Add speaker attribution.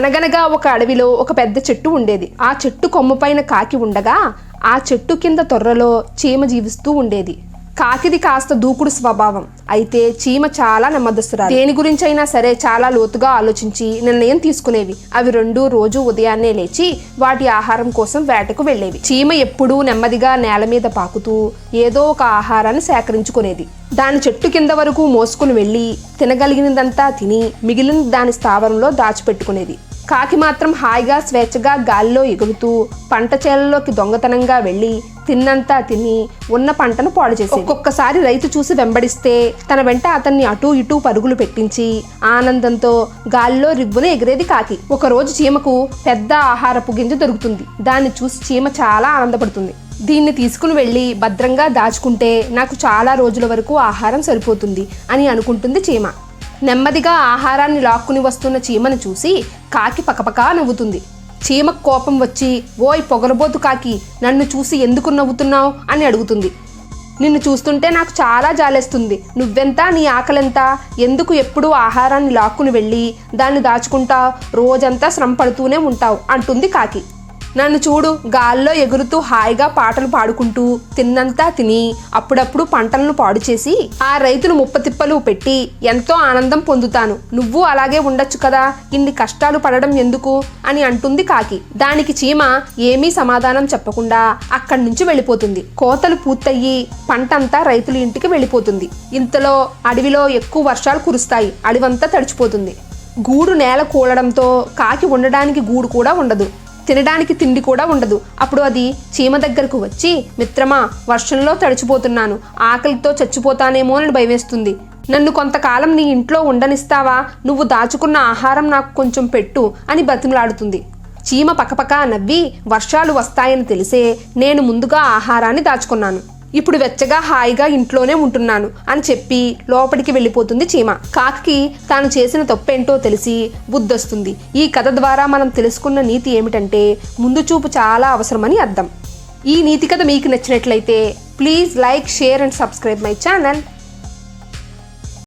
Speaker 1: అనగనగా ఒక అడవిలో ఒక పెద్ద చెట్టు ఉండేది. ఆ చెట్టు కొమ్మపైన కాకి ఉండగా ఆ చెట్టు కింద తొర్రలో చీమ జీవిస్తూ ఉండేది. కాకిది కాస్త దూకుడు స్వభావం. అయితే చీమ చాలా నెమ్మదస్తురాలు. దేని గురించి అయినా సరే చాలా లోతుగా ఆలోచించి నిర్ణయం తీసుకునేవి. అవి రెండు రోజు ఉదయాన్నే లేచి వాటి ఆహారం కోసం వేటకు వెళ్ళేవి. చీమ ఎప్పుడూ నెమ్మదిగా నేల మీద పాకుతూ ఏదో ఒక ఆహారాన్ని సేకరించుకునేది. దాని చెట్టు కింద వరకు మోసుకుని వెళ్ళి తినగలిగినదంతా తిని మిగిలిన దాని స్థావరంలో దాచిపెట్టుకునేది. కాకి మాత్రం హాయిగా స్వేచ్ఛగా గాలిలో ఎగురుతూ పంట చేలలోకి దొంగతనంగా వెళ్ళి తిన్నంతా తిని ఉన్న పంటను పాడు చేసి ఒక్కొక్కసారి రైతు చూసి వెంబడిస్తే తన వెంట అతన్ని అటూ ఇటూ పరుగులు పెట్టించి ఆనందంతో గాలిలో రిగ్గున ఎగిరేది కాకి. ఒకరోజు చీమకు పెద్ద ఆహారపు గింజ దొరుకుతుంది. దాన్ని చూసి చీమ చాలా ఆనందపడుతుంది. దీన్ని తీసుకుని వెళ్ళి భద్రంగా దాచుకుంటే నాకు చాలా రోజుల వరకు ఆహారం సరిపోతుంది అని అనుకుంటుంది చీమ. నెమ్మదిగా ఆహారాన్ని లాక్కుని వస్తున్న చీమను చూసి కాకి పకపకా నవ్వుతుంది. చీమకు కోపం వచ్చి ఓయ్ పొగరబోతు కాకి నన్ను చూసి ఎందుకు నవ్వుతున్నావు? అని అడుగుతుంది. నిన్ను చూస్తుంటే నాకు చాలా జాలేస్తుంది. నువ్వెంత నీ ఆకలెంత? ఎందుకు ఎప్పుడూ ఆహారాన్ని లాక్కుని వెళ్ళి దాన్ని దాచుకుంటా? రోజంతా శ్రమ పడుతూనే ఉంటావు అంటుంది కాకి. నన్ను చూడు గాల్లో ఎగురుతూ హాయిగా పాటలు పాడుకుంటూ తిన్నంతా తిని అప్పుడప్పుడు పంటలను పాడు చేసి ఆ రైతులు ముప్పతిప్పలు పెట్టి ఎంతో ఆనందం పొందుతాను. నువ్వు అలాగే ఉండొచ్చు కదా ఇన్ని కష్టాలు పడడం ఎందుకు? అని అంటుంది కాకి. దానికి చీమ ఏమీ సమాధానం చెప్పకుండా అక్కడి నుంచి వెళ్ళిపోతుంది. కోతలు పూర్తయ్యి పంటంతా రైతుల ఇంటికి వెళ్ళిపోతుంది. ఇంతలో అడవిలో ఎక్కువ వర్షాలు కురుస్తాయి. అడవంతా తడిచిపోతుంది. గూడు నేల కూలడంతో కాకి ఉండడానికి గూడు కూడా ఉండదు. తినడానికి తిండి కూడా ఉండదు. అప్పుడు అది చీమ దగ్గరకు వచ్చి మిత్రమా వర్షంలో తడిచిపోతున్నాను. ఆకలితో చచ్చిపోతానేమో అని భయమేస్తుంది. నన్ను కొంతకాలం నీ ఇంట్లో ఉండనిస్తావా? నువ్వు దాచుకున్న ఆహారం నాకు కొంచెం పెట్టు అని బతిమలాడుతుంది. చీమ పకపక నవ్వి వర్షాలు వస్తాయని తెలిసే నేను ముందుగా ఆహారాన్ని దాచుకున్నాను. ఇప్పుడు వెచ్చగా హాయిగా ఇంట్లోనే ఉంటున్నాను అని చెప్పి లోపలికి వెళ్ళిపోతుంది చీమ. కాకి తాను చేసిన తప్పేంటో తెలిసి బుద్ధొస్తుంది. ఈ కథ ద్వారా మనం తెలుసుకున్న నీతి ఏమిటంటే ముందు చూపు చాలా అవసరమని అర్థం. ఈ నీతి కథ మీకు నచ్చినట్లయితే please like share and subscribe my channel.